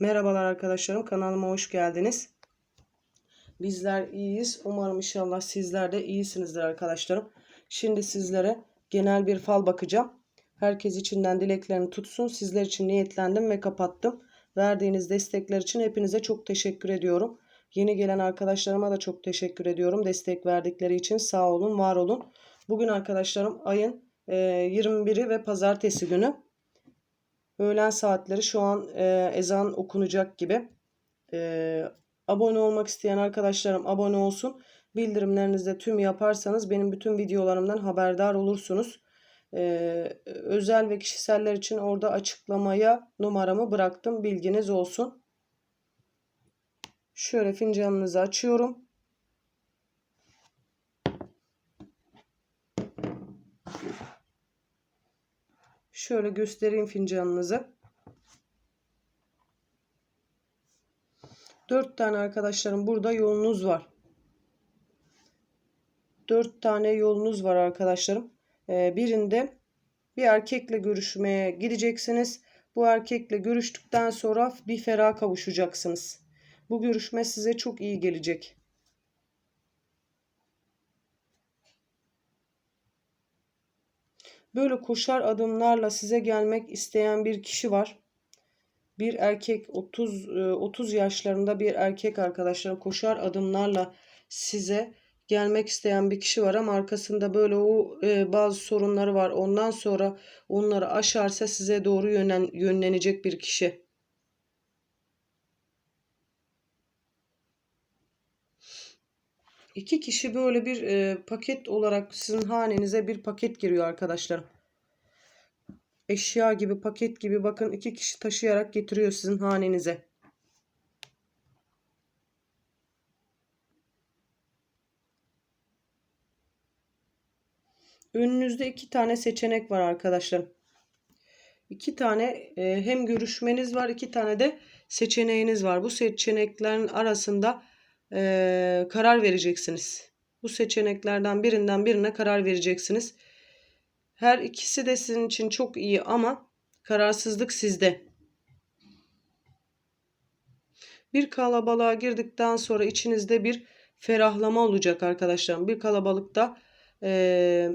Merhabalar arkadaşlarım kanalıma hoş geldiniz. Bizler iyiyiz. Umarım inşallah sizler de iyisinizdir arkadaşlarım. Şimdi sizlere genel bir fal bakacağım. Herkes içinden dileklerini tutsun. Sizler için niyetlendim ve kapattım. Verdiğiniz destekler için hepinize çok teşekkür ediyorum. Yeni gelen arkadaşlarıma da çok teşekkür ediyorum. Destek verdikleri için sağ olun, var olun. Bugün arkadaşlarım ayın 21'i ve pazartesi günü. Öğlen saatleri şu an e, ezan okunacak gibi. E, abone olmak isteyen arkadaşlarım abone olsun. Bildirimlerinizi de tüm yaparsanız benim bütün videolarımdan haberdar olursunuz. E, özel ve kişiseller için orada açıklamaya numaramı bıraktım. Bilginiz olsun. Şöyle fincanınızı açıyorum. Şöyle göstereyim fincanınızı. Dört tane arkadaşlarım burada yolunuz var. Dört tane yolunuz var arkadaşlarım. Ee, birinde bir erkekle görüşmeye gideceksiniz. Bu erkekle görüştükten sonra bir ferah kavuşacaksınız. Bu görüşme size çok iyi gelecek. Böyle koşar adımlarla size gelmek isteyen bir kişi var. Bir erkek 30 30 yaşlarında bir erkek arkadaşlar koşar adımlarla size gelmek isteyen bir kişi var ama arkasında böyle o e, bazı sorunları var. Ondan sonra onları aşarsa size doğru yönlen, yönlenecek bir kişi. İki kişi böyle bir e, paket olarak sizin hanenize bir paket giriyor arkadaşlar. Eşya gibi paket gibi bakın iki kişi taşıyarak getiriyor sizin hanenize. Önünüzde iki tane seçenek var arkadaşlar. İki tane e, hem görüşmeniz var iki tane de seçeneğiniz var. Bu seçeneklerin arasında e, karar vereceksiniz. Bu seçeneklerden birinden birine karar vereceksiniz. Her ikisi de sizin için çok iyi ama kararsızlık sizde. Bir kalabalığa girdikten sonra içinizde bir ferahlama olacak arkadaşlarım. Bir kalabalıkta e,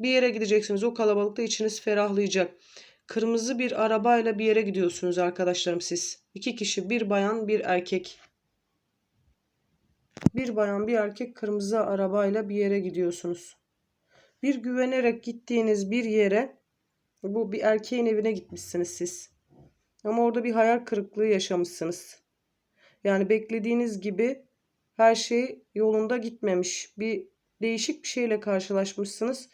bir yere gideceksiniz. O kalabalıkta içiniz ferahlayacak. Kırmızı bir arabayla bir yere gidiyorsunuz arkadaşlarım siz. İki kişi bir bayan bir erkek. Bir bayan bir erkek kırmızı arabayla bir yere gidiyorsunuz. Bir güvenerek gittiğiniz bir yere bu bir erkeğin evine gitmişsiniz siz. Ama orada bir hayal kırıklığı yaşamışsınız. Yani beklediğiniz gibi her şey yolunda gitmemiş. Bir değişik bir şeyle karşılaşmışsınız.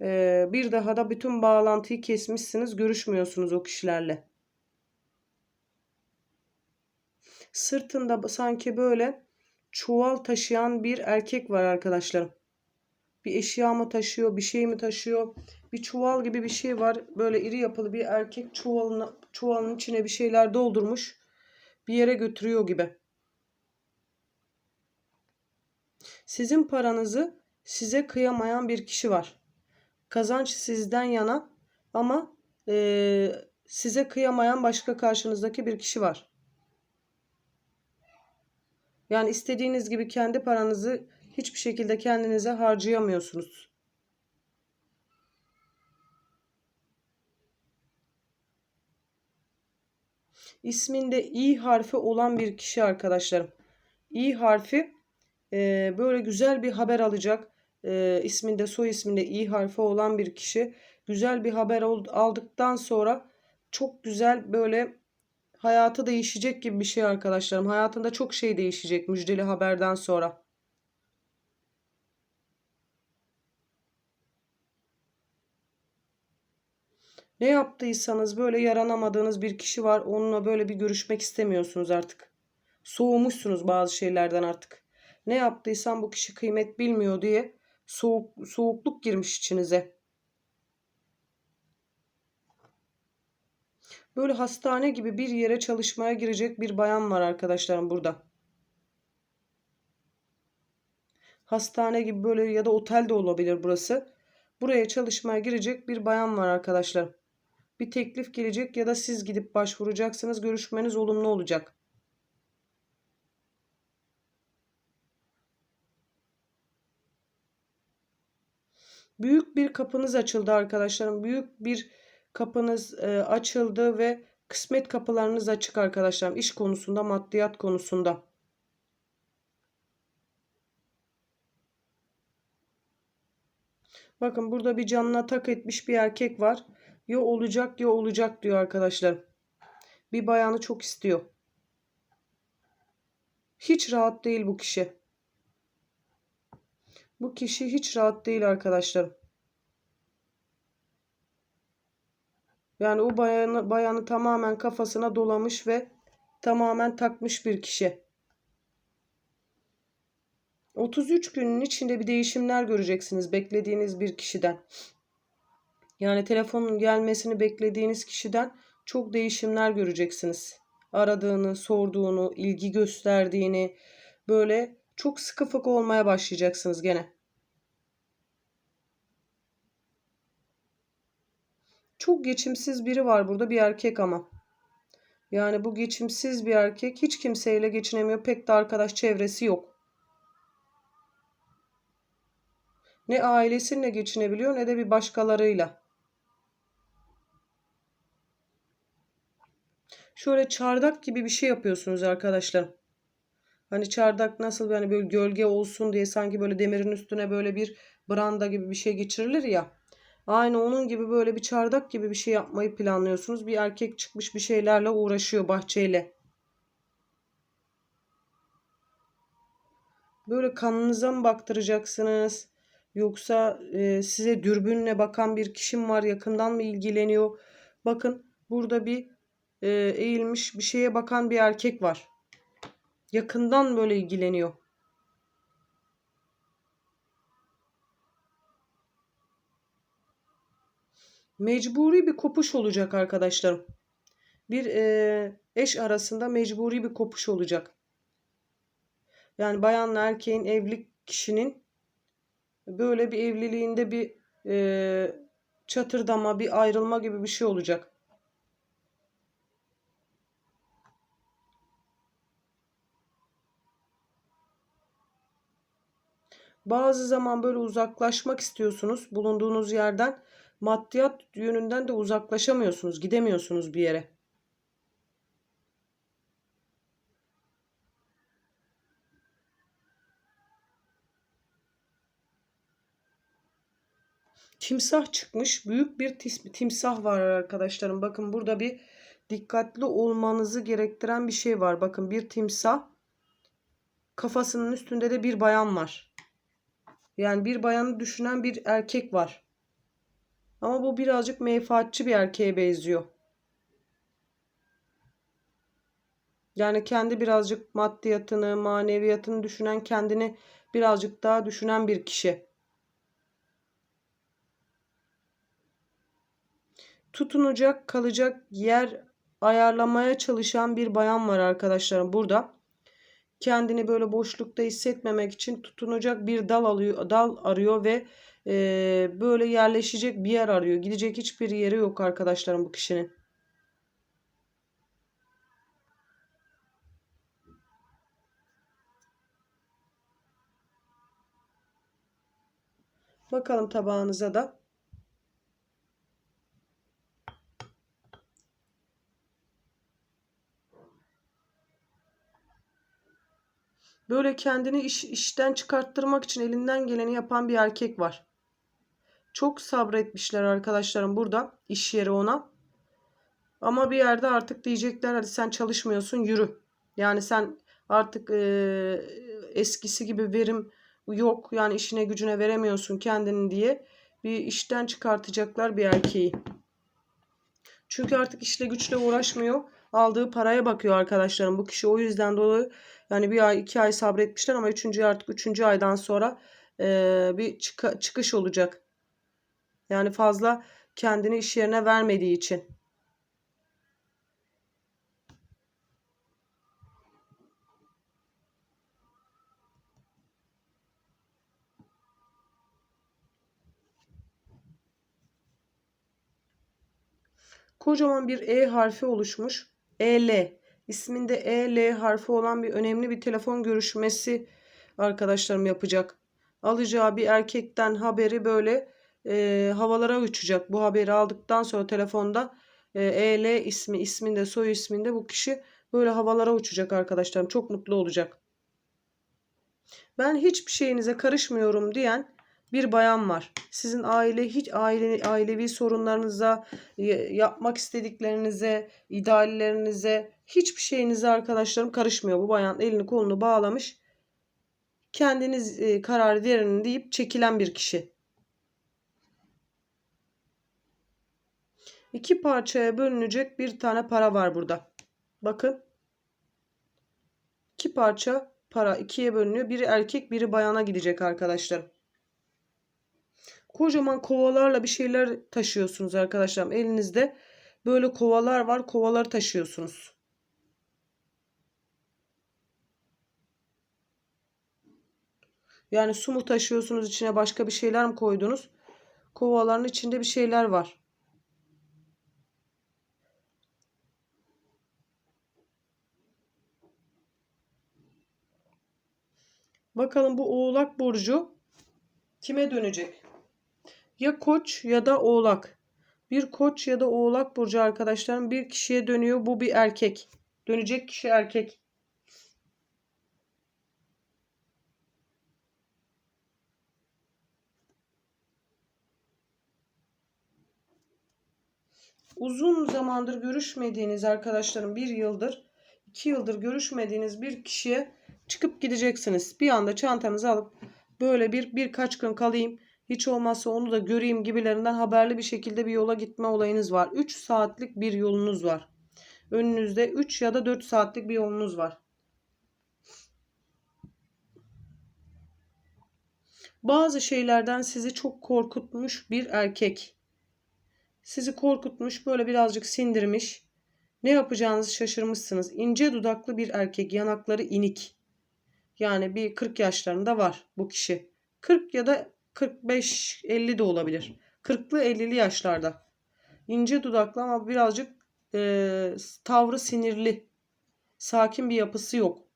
Ee, bir daha da bütün bağlantıyı kesmişsiniz. Görüşmüyorsunuz o kişilerle. Sırtında sanki böyle çuval taşıyan bir erkek var arkadaşlarım. Bir eşya mı taşıyor, bir şey mi taşıyor? Bir çuval gibi bir şey var. Böyle iri yapılı bir erkek çuvalına, çuvalın içine bir şeyler doldurmuş. Bir yere götürüyor gibi. Sizin paranızı size kıyamayan bir kişi var. Kazanç sizden yana ama e, size kıyamayan başka karşınızdaki bir kişi var. Yani istediğiniz gibi kendi paranızı hiçbir şekilde kendinize harcayamıyorsunuz. İsminde i harfi olan bir kişi arkadaşlarım. i harfi e, böyle güzel bir haber alacak. E, isminde soy isminde i harfi olan bir kişi güzel bir haber aldıktan sonra çok güzel böyle hayatı değişecek gibi bir şey arkadaşlarım. Hayatında çok şey değişecek müjdeli haberden sonra. Ne yaptıysanız böyle yaranamadığınız bir kişi var. Onunla böyle bir görüşmek istemiyorsunuz artık. Soğumuşsunuz bazı şeylerden artık. Ne yaptıysan bu kişi kıymet bilmiyor diye soğuk, soğukluk girmiş içinize. Böyle hastane gibi bir yere çalışmaya girecek bir bayan var arkadaşlarım burada. Hastane gibi böyle ya da otel de olabilir burası. Buraya çalışmaya girecek bir bayan var arkadaşlar. bir teklif gelecek ya da siz gidip başvuracaksınız. Görüşmeniz olumlu olacak. Büyük bir kapınız açıldı arkadaşlarım. Büyük bir kapınız e, açıldı ve kısmet kapılarınız açık arkadaşlarım. İş konusunda, maddiyat konusunda. Bakın burada bir canına tak etmiş bir erkek var. Ya olacak ya olacak diyor arkadaşlar. Bir bayanı çok istiyor. Hiç rahat değil bu kişi. Bu kişi hiç rahat değil arkadaşlar. Yani o bayanı, bayanı tamamen kafasına dolamış ve tamamen takmış bir kişi. 33 günün içinde bir değişimler göreceksiniz beklediğiniz bir kişiden. Yani telefonun gelmesini beklediğiniz kişiden çok değişimler göreceksiniz. Aradığını, sorduğunu, ilgi gösterdiğini böyle çok sıkı fıkı olmaya başlayacaksınız gene. Çok geçimsiz biri var burada bir erkek ama. Yani bu geçimsiz bir erkek hiç kimseyle geçinemiyor. Pek de arkadaş çevresi yok. Ne ailesiyle geçinebiliyor ne de bir başkalarıyla. Şöyle çardak gibi bir şey yapıyorsunuz arkadaşlar. Hani çardak nasıl yani böyle gölge olsun diye sanki böyle demirin üstüne böyle bir branda gibi bir şey geçirilir ya. Aynı onun gibi böyle bir çardak gibi bir şey yapmayı planlıyorsunuz. Bir erkek çıkmış bir şeylerle uğraşıyor bahçeyle. Böyle kanınıza mı baktıracaksınız? Yoksa e, size dürbünle bakan bir kişim var yakından mı ilgileniyor? Bakın burada bir e, eğilmiş bir şeye bakan bir erkek var. Yakından böyle ilgileniyor. Mecburi bir kopuş olacak arkadaşlarım. Bir e, eş arasında mecburi bir kopuş olacak. Yani bayanla erkeğin evlilik kişinin böyle bir evliliğinde bir e, çatırdama, bir ayrılma gibi bir şey olacak. Bazı zaman böyle uzaklaşmak istiyorsunuz bulunduğunuz yerden. Maddiyat yönünden de uzaklaşamıyorsunuz, gidemiyorsunuz bir yere. Timsah çıkmış. Büyük bir timsah var arkadaşlarım. Bakın burada bir dikkatli olmanızı gerektiren bir şey var. Bakın bir timsah. Kafasının üstünde de bir bayan var. Yani bir bayanı düşünen bir erkek var. Ama bu birazcık menfaatçi bir erkeğe benziyor. Yani kendi birazcık maddiyatını, maneviyatını düşünen, kendini birazcık daha düşünen bir kişi. Tutunacak, kalacak yer ayarlamaya çalışan bir bayan var arkadaşlarım burada. Kendini böyle boşlukta hissetmemek için tutunacak bir dal alıyor, dal arıyor ve e, böyle yerleşecek bir yer arıyor. Gidecek hiçbir yeri yok arkadaşlarım bu kişinin. Bakalım tabağınıza da. Böyle kendini iş, işten çıkarttırmak için elinden geleni yapan bir erkek var. Çok sabretmişler arkadaşlarım burada iş yeri ona. Ama bir yerde artık diyecekler hadi sen çalışmıyorsun yürü. Yani sen artık e, eskisi gibi verim yok. Yani işine gücüne veremiyorsun kendini diye bir işten çıkartacaklar bir erkeği. Çünkü artık işle güçle uğraşmıyor. Aldığı paraya bakıyor arkadaşlarım. Bu kişi o yüzden dolayı yani bir ay iki ay sabretmişler ama üçüncü artık üçüncü aydan sonra e, bir çık çıkış olacak. Yani fazla kendini iş yerine vermediği için. Kocaman bir E harfi oluşmuş. EL. İsminde EL harfi olan bir önemli bir telefon görüşmesi arkadaşlarım yapacak. Alacağı bir erkekten haberi böyle e, havalara uçacak. Bu haberi aldıktan sonra telefonda e, EL ismi isminde soy isminde bu kişi böyle havalara uçacak arkadaşlarım. Çok mutlu olacak. Ben hiçbir şeyinize karışmıyorum diyen bir bayan var. Sizin aile hiç aile ailevi sorunlarınıza, yapmak istediklerinize, ideallerinize, hiçbir şeyinize arkadaşlarım karışmıyor. Bu bayan elini kolunu bağlamış. Kendiniz karar verin deyip çekilen bir kişi. İki parçaya bölünecek bir tane para var burada. Bakın. İki parça para ikiye bölünüyor. Biri erkek biri bayana gidecek arkadaşlar. Kocaman kovalarla bir şeyler taşıyorsunuz arkadaşlar. Elinizde böyle kovalar var. Kovaları taşıyorsunuz. Yani su mu taşıyorsunuz içine başka bir şeyler mi koydunuz? Kovaların içinde bir şeyler var. Bakalım bu Oğlak burcu kime dönecek? Ya Koç ya da Oğlak. Bir Koç ya da Oğlak burcu arkadaşlarım bir kişiye dönüyor. Bu bir erkek. Dönecek kişi erkek. Uzun zamandır görüşmediğiniz arkadaşlarım bir yıldır, iki yıldır görüşmediğiniz bir kişiye çıkıp gideceksiniz. Bir anda çantanızı alıp böyle bir birkaç gün kalayım. Hiç olmazsa onu da göreyim gibilerinden haberli bir şekilde bir yola gitme olayınız var. 3 saatlik bir yolunuz var. Önünüzde 3 ya da 4 saatlik bir yolunuz var. Bazı şeylerden sizi çok korkutmuş bir erkek. Sizi korkutmuş, böyle birazcık sindirmiş. Ne yapacağınızı şaşırmışsınız. İnce dudaklı bir erkek, yanakları inik. Yani bir 40 yaşlarında var bu kişi. 40 ya da 45-50 de olabilir. 40'lı 50'li yaşlarda. İnce dudaklı ama birazcık e, tavrı sinirli. Sakin bir yapısı yok.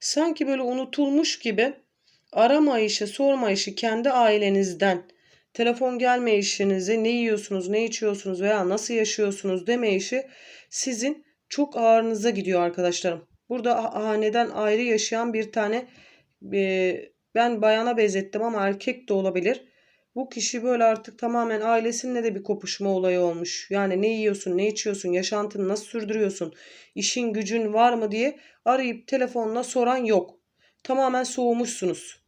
Sanki böyle unutulmuş gibi aramayışı, sormayışı kendi ailenizden telefon gelme işinizi ne yiyorsunuz, ne içiyorsunuz veya nasıl yaşıyorsunuz deme işi sizin çok ağırınıza gidiyor arkadaşlarım. Burada haneden ayrı yaşayan bir tane e, ben bayana benzettim ama erkek de olabilir. Bu kişi böyle artık tamamen ailesininle de bir kopuşma olayı olmuş. Yani ne yiyorsun, ne içiyorsun, yaşantını nasıl sürdürüyorsun, işin gücün var mı diye arayıp telefonla soran yok. Tamamen soğumuşsunuz.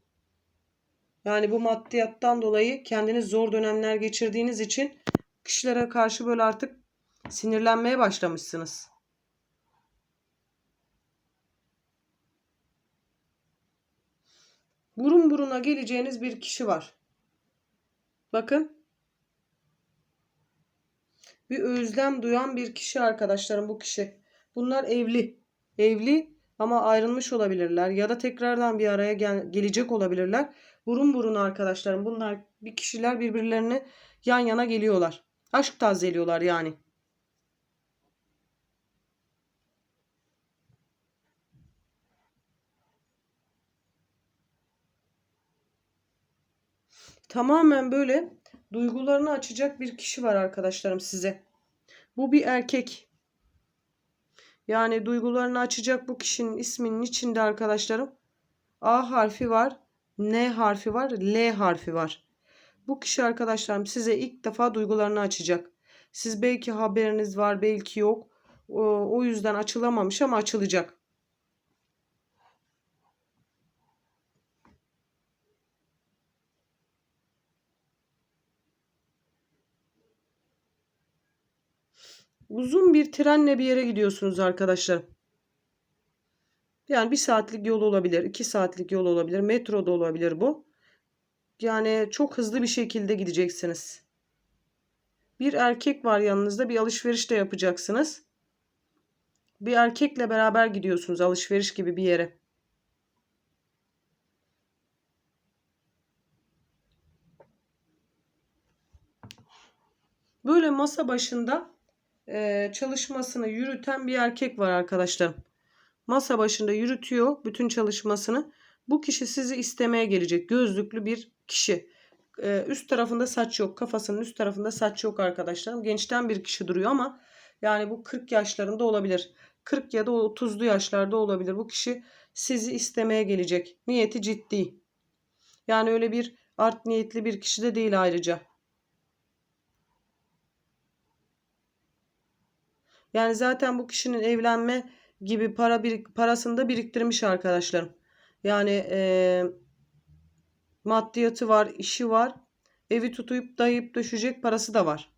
Yani bu maddiyattan dolayı kendiniz zor dönemler geçirdiğiniz için kişilere karşı böyle artık sinirlenmeye başlamışsınız. Burun buruna geleceğiniz bir kişi var. Bakın. Bir özlem duyan bir kişi arkadaşlarım bu kişi. Bunlar evli. Evli ama ayrılmış olabilirler ya da tekrardan bir araya gel gelecek olabilirler. Burun burun arkadaşlarım. Bunlar bir kişiler birbirlerine yan yana geliyorlar. Aşk tazeliyorlar yani. Tamamen böyle duygularını açacak bir kişi var arkadaşlarım size. Bu bir erkek. Yani duygularını açacak bu kişinin isminin içinde arkadaşlarım A harfi var, N harfi var, L harfi var. Bu kişi arkadaşlarım size ilk defa duygularını açacak. Siz belki haberiniz var, belki yok. O, yüzden açılamamış ama açılacak. Uzun bir trenle bir yere gidiyorsunuz arkadaşlar. Yani bir saatlik yol olabilir, iki saatlik yol olabilir, metro da olabilir bu. Yani çok hızlı bir şekilde gideceksiniz. Bir erkek var yanınızda bir alışveriş de yapacaksınız. Bir erkekle beraber gidiyorsunuz alışveriş gibi bir yere. Böyle masa başında e, çalışmasını yürüten bir erkek var arkadaşlarım. Masa başında yürütüyor bütün çalışmasını. Bu kişi sizi istemeye gelecek. Gözlüklü bir kişi. E, üst tarafında saç yok. Kafasının üst tarafında saç yok arkadaşlarım. Gençten bir kişi duruyor ama yani bu 40 yaşlarında olabilir. 40 ya da 30'lu yaşlarda olabilir. Bu kişi sizi istemeye gelecek. Niyeti ciddi. Yani öyle bir art niyetli bir kişi de değil ayrıca. Yani zaten bu kişinin evlenme gibi para bir parasını da biriktirmiş arkadaşlarım. Yani e, maddiyatı var, işi var. Evi tutuyup dayayıp döşecek parası da var.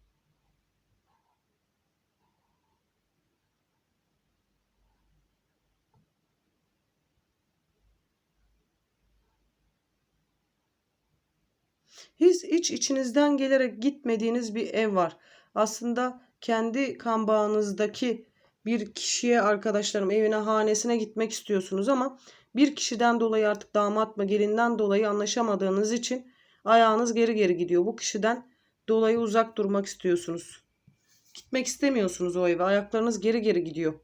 Hiç, hiç içinizden gelerek gitmediğiniz bir ev var. Aslında kendi kan bağınızdaki bir kişiye arkadaşlarım evine hanesine gitmek istiyorsunuz ama bir kişiden dolayı artık damat mı gelinden dolayı anlaşamadığınız için ayağınız geri geri gidiyor. Bu kişiden dolayı uzak durmak istiyorsunuz. Gitmek istemiyorsunuz o eve. Ayaklarınız geri geri gidiyor.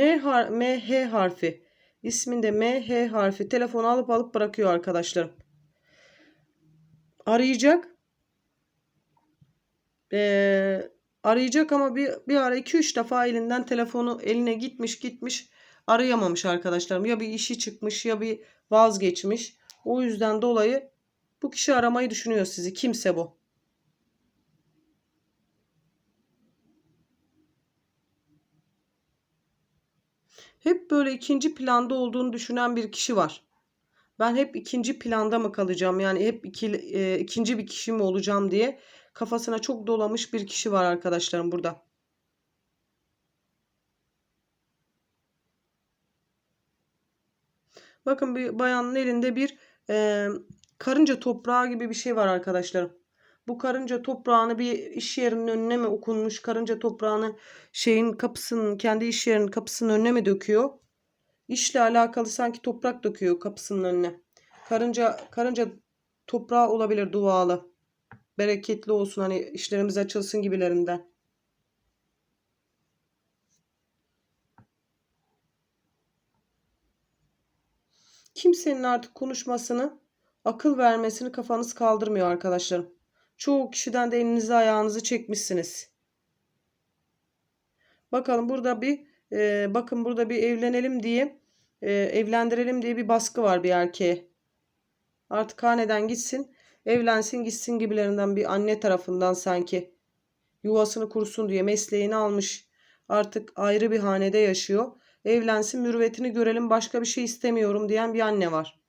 M, har M H harfi isminde M H harfi telefonu alıp alıp bırakıyor arkadaşlarım. Arayacak. Ee, arayacak ama bir, bir ara 2-3 defa elinden telefonu eline gitmiş gitmiş arayamamış arkadaşlarım. Ya bir işi çıkmış ya bir vazgeçmiş. O yüzden dolayı bu kişi aramayı düşünüyor sizi. Kimse bu. Hep böyle ikinci planda olduğunu düşünen bir kişi var. Ben hep ikinci planda mı kalacağım? Yani hep iki, e, ikinci bir kişi mi olacağım diye kafasına çok dolamış bir kişi var arkadaşlarım burada. Bakın bir bayanın elinde bir e, karınca toprağı gibi bir şey var arkadaşlarım. Bu karınca toprağını bir iş yerinin önüne mi okunmuş karınca toprağını şeyin kapısının kendi iş yerinin kapısının önüne mi döküyor? İşle alakalı sanki toprak döküyor kapısının önüne. Karınca karınca toprağı olabilir dualı. Bereketli olsun hani işlerimiz açılsın gibilerinden. Kimsenin artık konuşmasını, akıl vermesini kafanız kaldırmıyor arkadaşlarım. Çoğu kişiden de elinizi ayağınızı çekmişsiniz. Bakalım burada bir e, bakın burada bir evlenelim diye e, evlendirelim diye bir baskı var bir erkeğe. Artık haneden gitsin, evlensin gitsin gibilerinden bir anne tarafından sanki. Yuvasını kursun diye mesleğini almış. Artık ayrı bir hanede yaşıyor. Evlensin mürüvvetini görelim başka bir şey istemiyorum diyen bir anne var.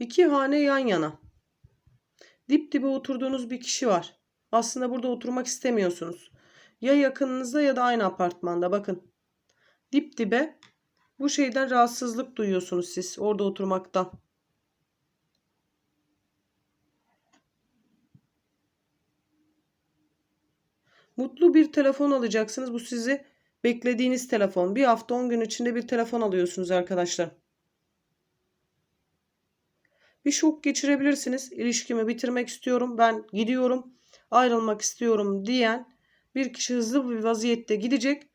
İki hane yan yana. Dip dibe oturduğunuz bir kişi var. Aslında burada oturmak istemiyorsunuz. Ya yakınınızda ya da aynı apartmanda bakın. Dip dibe bu şeyden rahatsızlık duyuyorsunuz siz orada oturmaktan. Mutlu bir telefon alacaksınız. Bu sizi beklediğiniz telefon. Bir hafta 10 gün içinde bir telefon alıyorsunuz arkadaşlar. Bir şok geçirebilirsiniz. İlişkimi bitirmek istiyorum. Ben gidiyorum. Ayrılmak istiyorum diyen bir kişi hızlı bir vaziyette gidecek.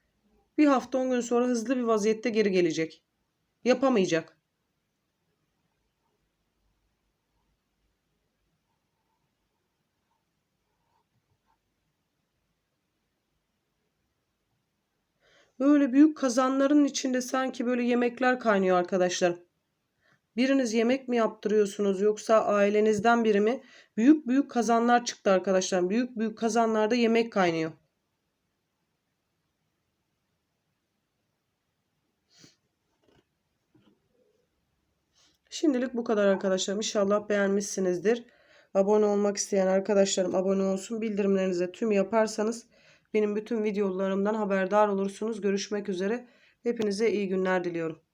Bir hafta 10 gün sonra hızlı bir vaziyette geri gelecek. Yapamayacak. Böyle büyük kazanların içinde sanki böyle yemekler kaynıyor arkadaşlar. Biriniz yemek mi yaptırıyorsunuz yoksa ailenizden biri mi? Büyük büyük kazanlar çıktı arkadaşlar. Büyük büyük kazanlarda yemek kaynıyor. Şimdilik bu kadar arkadaşlar. İnşallah beğenmişsinizdir. Abone olmak isteyen arkadaşlarım abone olsun. Bildirimlerinize tüm yaparsanız benim bütün videolarımdan haberdar olursunuz. Görüşmek üzere. Hepinize iyi günler diliyorum.